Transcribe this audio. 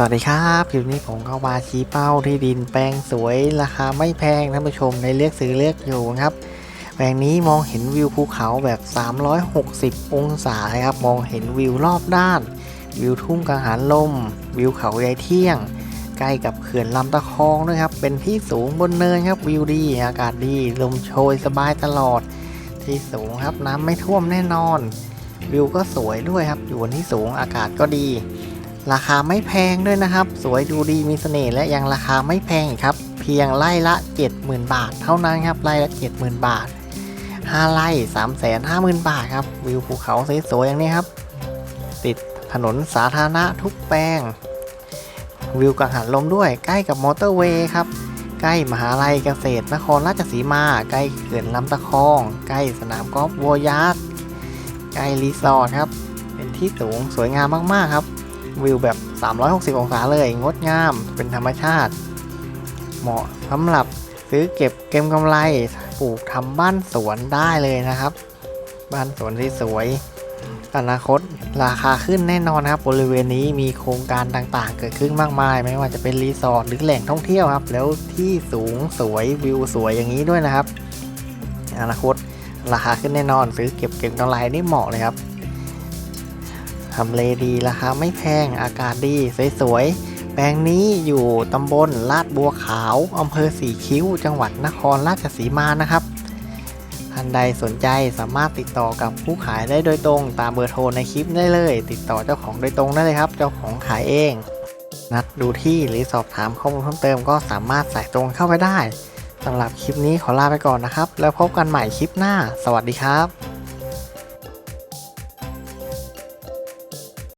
สวัสดีครับคลิปนี้ผมก็มาชี้เป้าที่ดินแปลงสวยราคาไม่แพงท่านผู้ชมในเลือกซื้อเลือกอยู่ครับ แปลงนี้มองเห็นวิวภูเขาแบบ 360 องศาครับมองเห็นวิวรอบด้าน วิวทุ่งกังหันลม วิวเขาใหญ่เที่ยง ใกล้กับเขื่อนลำตะคองด้วยครับ เป็นที่สูงบนเนินครับวิวดี อากาศดีลมโชยสบายตลอด ที่สูงครับน้ำไม่ท่วมแน่นอน วิวก็สวยด้วยครับอยู่บนที่สูงอากาศก็ดี ราคาไม่แพงด้วยนะครับ สวยดูดีมีเสน่ห์และยังราคาไม่แพงอีกครับ เพียงไร่ละ 70,000 บาท เท่านั้นครับไร่ละ 70,000 บาท5ไร่350,000 บาทครับวิวภูเขาสวยๆอย่างนี้ครับ ติดถนนสาธารณะทุกแปลง วิวกังหันลมด้วยใกล้กับมอเตอร์เวย์ครับ ใกล้มหาลัยเกษตรนครราชสีมา ใกล้เขื่อนลำตะคอง ใกล้สนามกอล์ฟวอยาร์ดใกล้รีสอร์ทครับ เป็นที่สูงสวยงามมากๆครับ วิวแบบ 360 องศาเลย งดงาม เป็นธรรมชาติ เหมาะสำหรับซื้อเก็บเก็มกำไร ปลูกทำบ้านสวนได้เลยนะครับ บ้านสวนที่สวยอนาคตราคาขึ้นแน่นอนครับบริเวณนี้มีโครงการต่างๆ เกิดขึ้นมากมาย ไม่ว่าจะเป็นรีสอร์ทหรือแหล่งท่องเที่ยวครับ แล้วที่สูงสวยวิวสวยอย่างนี้ด้วยนะครับ อนาคตราคาขึ้นแน่นอนซื้อเก็บเก็มกำไรนี่เหมาะเลยครับ ทำเลดีราคาไม่แพงอากาศดีสวยๆ แปลงนี้อยู่ตำบลลาดบัวขาวอำเภอสีคิ้ว จังหวัดนครราชสีมานะครับท่านใดสนใจสามารถติดต่อกับผู้ขายได้โดยตรง ตามเบอร์โทรในคลิปได้เลย ติดต่อเจ้าของโดยตรงได้เลยครับ เจ้าของขายเอง นัดดูที่หรือสอบถามข้อมูลเพิ่มเติมก็สามารถสายตรงเข้าไปได้สำหรับคลิปนี้ขอลาไปก่อนนะครับ แล้วพบกันใหม่คลิปหน้า สวัสดีครับ